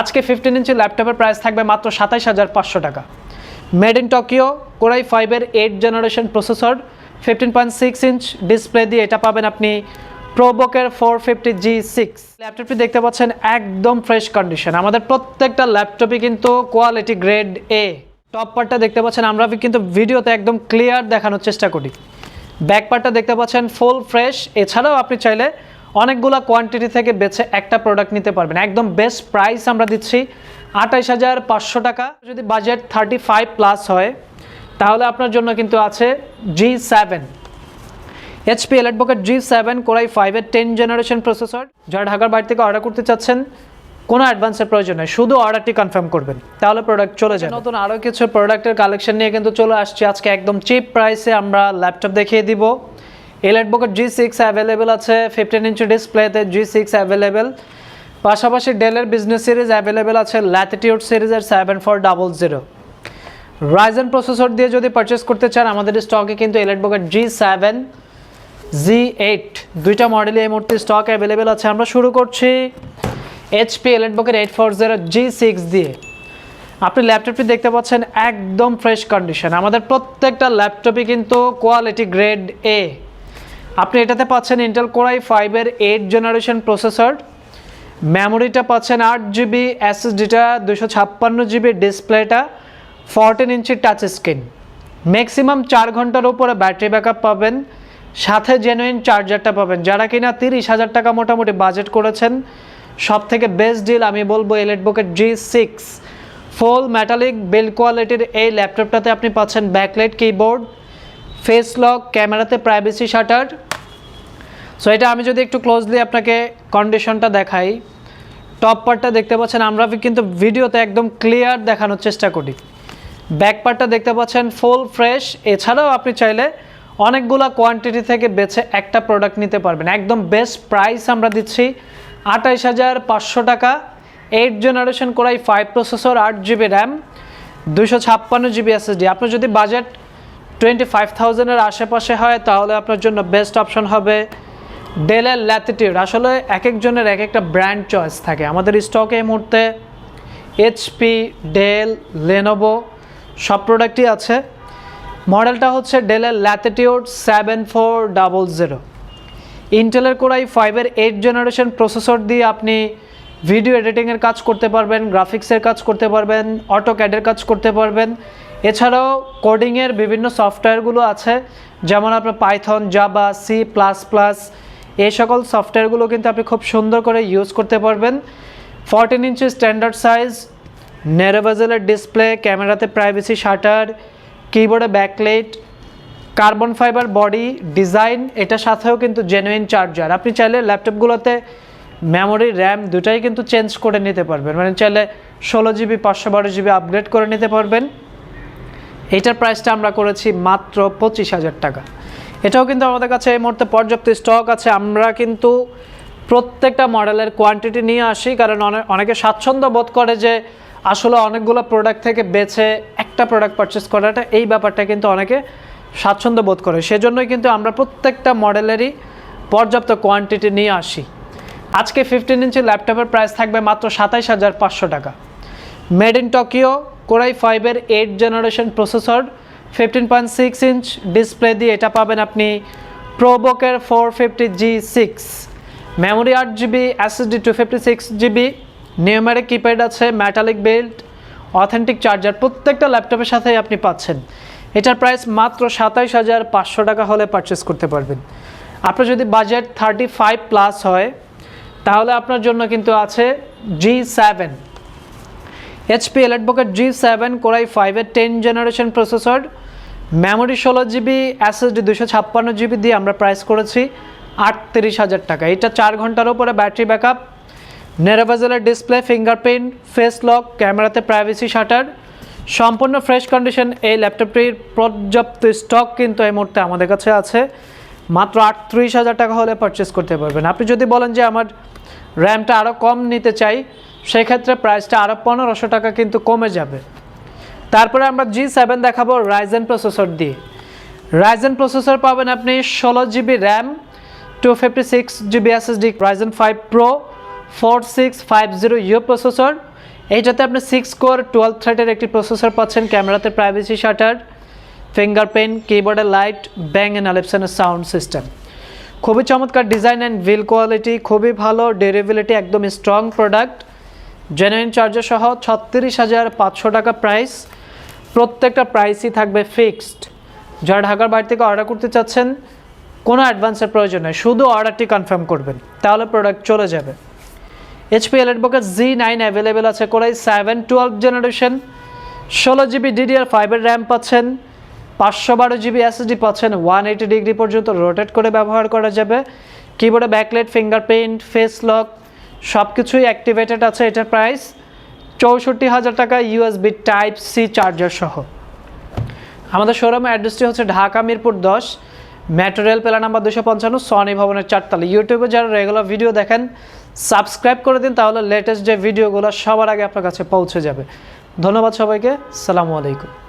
আজকে ফিফটিন ইঞ্চি ল্যাপটপের প্রাইস থাকবে মাত্র সাতাইশ হাজার পাঁচশো টাকা। Made in Tokyo core i ফাইভের eight generation processor fifteen point six inch display দিয়ে এটা পাবেন আপনি প্রোবকের ফোর ফিফটি জি সিক্স ল্যাপটপটি দেখতে পাচ্ছেন একদম ফ্রেশ কন্ডিশন আমাদের প্রত্যেকটা ল্যাপটপই কিন্তু কোয়ালিটি গ্রেড এ টপ পার্টটা দেখতে পাচ্ছেন, আমরা কিন্তু ভিডিওতে একদম ক্লিয়ার দেখানোর চেষ্টা করি। ব্যাক পার্টটা দেখতে পাচ্ছেন ফুল ফ্রেশ এছাড়াও আপনি চাইলে অনেকগুলো কোয়ান্টিটি থেকে বেছে একটা প্রোডাক্ট নিতে পারবেন। একদম বেস্ট প্রাইস আমরা দিচ্ছি আঠাইশ হাজার পাঁচশো টাকা। যদি বাজেট থার্টি ফাইভ প্লাস হয়, তাহলে আপনার জন্য কিন্তু আছে জি সেভেন এইচপি এলেটবকেট জি সেভেন কোরাই ফাইভের টেন জেনারেশন প্রসেসর যারা ঢাকার বাইরে থেকে অর্ডার করতে চাচ্ছেন, কোনো অ্যাডভান্সের প্রয়োজন নেই। শুধু অর্ডারটি কনফার্ম করবেন, তাহলে প্রোডাক্ট চলে যায় নতুন আরও কিছু প্রোডাক্টের কালেকশন নিয়ে কিন্তু চলে আসছে। আজকে একদম চিপ প্রাইসে আমরা ল্যাপটপ দেখিয়ে দিব। এলেটবকেট জি সিক্স অ্যাভেলেবেল আছে ফিফটিন ইঞ্চি ডিসপ্লেতে জি সিক্স অ্যাভেলেবেল পাশাপাশি ডেলের বিজনেস সিরিজ অ্যাভেলেবেল আছে ল্যাটিটিউড সিরিজের seven four double zero Ryzen processor দিয়ে যদি পারচেস করতে চান, আমাদের স্টকে কিন্তু এলেটবকেট জি সেভেন জি এইট দুইটা মডেলই এই মুহূর্তে স্টক অ্যাভেলেবেল আছে। আমরা শুরু করছি HP এলেটবকের eight four zero G six দিয়ে। আপনি ল্যাপটপটি দেখতে পাচ্ছেন একদম ফ্রেশ কন্ডিশন আমাদের প্রত্যেকটা ল্যাপটপই কিন্তু কোয়ালিটি গ্রেড এ আপনি এটাতে পাচ্ছেন ইন্টেল কোরাই ফাইভের এইট জেনারেশন প্রসেসর মেমোরিটা পাচ্ছেন আট জিবি এসএসডিটা দুশো ছাপ্পান্ন জিবি ডিসপ্লেটা fourteen inch touch screen maximum চার ঘণ্টার উপরে ব্যাটারি ব্যাকআপ পাবেন, সাথে জেনুইন চার্জারটা পাবেন, যারা কিনা তিরিশ হাজার টাকা মোটামুটি বাজেট করেছেন। সব থেকে বেস্ট ডিল আমি বলব এলেটবুকের G six full metallic build কোয়ালিটির এই ল্যাপটপটাতে আপনি পাচ্ছেন ব্যাকলাইট কিবোর্ড ফেস লক ক্যামেরাতে প্রাইভেসি শাটার সো এটা আমি যদি একটু ক্লোজলি আপনাকে কন্ডিশনটা দেখাই টপ পার্টটা দেখতে পাচ্ছেন, আমরা কিন্তু ভিডিওতে একদম ক্লিয়ার দেখানোর চেষ্টা করি। ব্যাক পার্টটা দেখতে পাচ্ছেন ফুল ফ্রেশ এছাড়াও আপনি চাইলে অনেকগুলো কোয়ান্টিটি থেকে বেছে একটা প্রোডাক্ট নিতে পারবেন। একদম বেস্ট প্রাইস আমরা দিচ্ছি আঠাইশ হাজার পাঁচশো টাকা। Eight generation core i five processor আট জিবি র্যাম দুশো ছাপ্পান্ন জিবি এসএসডি আপনার যদি বাজেট টোয়েন্টি ফাইভ থাউজেন্ডের আশেপাশে হয়, তাহলে আপনার জন্য বেস্ট অপশন হবে ডেলের ল্যাটিটিউড আসলে এক একজনের এক একটা ব্র্যান্ড চয়েস থাকে। আমাদের স্টকে এই মুহূর্তে এইচপি ডেল লেনোভো সব প্রোডাক্টই আছে। মডেলটা হচ্ছে ডেলের Latitude seven four double zero ইন্টেলের কোরাই ফাইভের এইট জেনারেশন প্রসেসর দিয়ে আপনি ভিডিও এডিটিংয়ের কাজ করতে পারবেন গ্রাফিক্সের কাজ করতে পারবেন অটো ক্যাডের কাজ করতে পারবেন। এছাড়াও কোডিংয়ের বিভিন্ন সফটওয়্যারগুলো আছে, যেমন আপনার Python Java C plus plus এই সকল সফটওয়্যারগুলো কিন্তু আপনি খুব সুন্দর করে ইউজ করতে পারবেন। ফরটিন ইঞ্চি স্ট্যান্ডার্ড সাইজ নেরোভেজেলের ডিসপ্লে ক্যামেরাতে প্রাইভেসি শাটার কিবোর্ডে backlight carbon fibre body design এটার সাথেও কিন্তু জেনুইন চার্জার আপনি চাইলে ল্যাপটপগুলোতে মেমোরি র্যাম দুটাই কিন্তু চেঞ্জ করে নিতে পারবেন। মানে চাইলে ষোলো জিবি পাঁচশো বারো জিবি আপগ্রেড করে নিতে পারবেন। এটার প্রাইসটা আমরা করেছি মাত্র পঁচিশ হাজার টাকা। এটাও কিন্তু আমাদের কাছে এই মুহূর্তে পর্যাপ্ত স্টক আছে। আমরা কিন্তু প্রত্যেকটা মডেলের কোয়ান্টিটি নিয়ে আসি, কারণ অনেক স্বাচ্ছন্দ্য বোধ করে যে আসলে অনেকগুলো প্রোডাক্ট থেকে বেছে একটা প্রোডাক্ট পারচেস করাটা, এই ব্যাপারটা কিন্তু অনেকে স্বাচ্ছন্দ্য বোধ করে। সেজন্যই কিন্তু আমরা প্রত্যেকটা মডেলেরই পর্যাপ্ত কোয়ান্টিটি নিয়ে আসি। আজকে ফিফটিন ইঞ্চি ল্যাপটপের প্রাইস থাকবে মাত্র সাতাইশ হাজার পাঁচশো টাকা। Made in Tokyo core i ফাইভের eight generation processor fifteen point six inch display দিয়ে এটা পাবেন আপনি প্রোবকের four fifty G six memory আট GB SSD two fifty six GB numeric keypad আছে ম্যাটালিক বেল্ট অথেন্টিক চার্জার প্রত্যেকটা ল্যাপটপের সাথেই আপনি পাচ্ছেন। এটার প্রাইস মাত্র সাতাইশ হাজার পাঁচশো টাকা হলে পারচেস করতে পারবেন। আপনার যদি বাজেট থার্টি ফাইভ প্লাস হয়, তাহলে আপনার জন্য কিন্তু আছে জি সেভেন এইচপি এলেটবকেট জি সেভেন কোরাই ফাইভের টেন জেনারেশন প্রসেসর মেমোরি ষোলো জিবি এসএসডি দুশো ছাপ্পান্ন জিবি দিয়ে আমরা প্রাইস করেছি আটত্রিশ হাজার টাকা। এটা চার ঘণ্টার উপরে ব্যাটারি ব্যাকআপ নেরোভেজেলের ডিসপ্লে ফিঙ্গারপ্রিন্ট ফেস লক ক্যামেরাতে প্রাইভেসি শাটার সম্পূর্ণ ফ্রেশ কন্ডিশন এই ল্যাপটপটির পর্যাপ্ত স্টক কিন্তু এই মুহূর্তে আমাদের কাছে আছে। মাত্র আটত্রিশ হাজার টাকা হলে পারচেস করতে পারবেন। আপনি যদি বলেন যে আমার র্যামটা আরও কম নিতে চাই সেক্ষেত্রে প্রাইসটা আরও পনেরোশো টাকা কিন্তু কমে যাবে। তারপরে আমরা জি সেভেন দেখাবো রাইজেন প্রসেসর দিয়ে। রাইজেন প্রসেসর পাবেন আপনি ষোলো GB RAM two fifty six GB SSD Ryzen five pro four six five zero U processor এইটাতে আপনি সিক্স কোর টুয়েলভ থ্রেডের একটি প্রসেসর পাচ্ছেন, ক্যামেরাতে প্রাইভেসি শাটার ফিঙ্গারপ্রিন্ট কিবোর্ডের লাইট ব্যাং অ্যান্ড আলেপসনের সাউন্ড সিস্টেম খুবই চমৎকার ডিজাইন অ্যান্ড ভিল কোয়ালিটি খুবই ভালো ডেরিবিলিটি একদম স্ট্রং প্রোডাক্ট জেনুইন চার্জার সহ ছত্রিশ হাজার পাঁচশো টাকা প্রাইস প্রত্যেকটা প্রাইসই থাকবে ফিক্সড যারা ঢাকার বাইরে থেকে অর্ডার করতে চাচ্ছেন, কোনো অ্যাডভান্সের প্রয়োজন নেই, শুধু অর্ডারটি কনফার্ম করবেন, তাহলে প্রোডাক্ট চলে যাবে। এইচপি এলেটবুকের জি নাইন অ্যাভেলেবেল আছে core i seven twelve generation ষোলো জিবি ডিডিআর ফাইভের র্যাম পাচ্ছেন, পাঁচশো বারো জিবি এসএসডি পাচ্ছেন ওয়ান এইটি ডিগ্রি পর্যন্ত রোটেট করে ব্যবহার করা যাবে। কিবোর্ডে ব্যাকলাইট ফিঙ্গারপ্রিন্ট ফেস লক সব কিছুই অ্যাক্টিভেটেড আছে এটার প্রাইস চৌষট্টি হাজার টাকা ইউএসবি টাইপ সি চার্জার সহ। আমাদের শোরুমের অ্যাড্রেসটি হচ্ছে ঢাকা মিরপুর দশ মেট্রো রেল পেলা নাম্বার দুশো পঞ্চান্ন সনি ভবনের চারতলা। ইউটিউবে যারা রেগুলার ভিডিও দেখেন সাবস্ক্রাইব করে দিন, তাহলে লেটেস্ট যে ভিডিওগুলো সবার আগে আপনার কাছে পৌঁছে যাবে। ধন্যবাদ সবাইকে, সালামু আলাইকুম।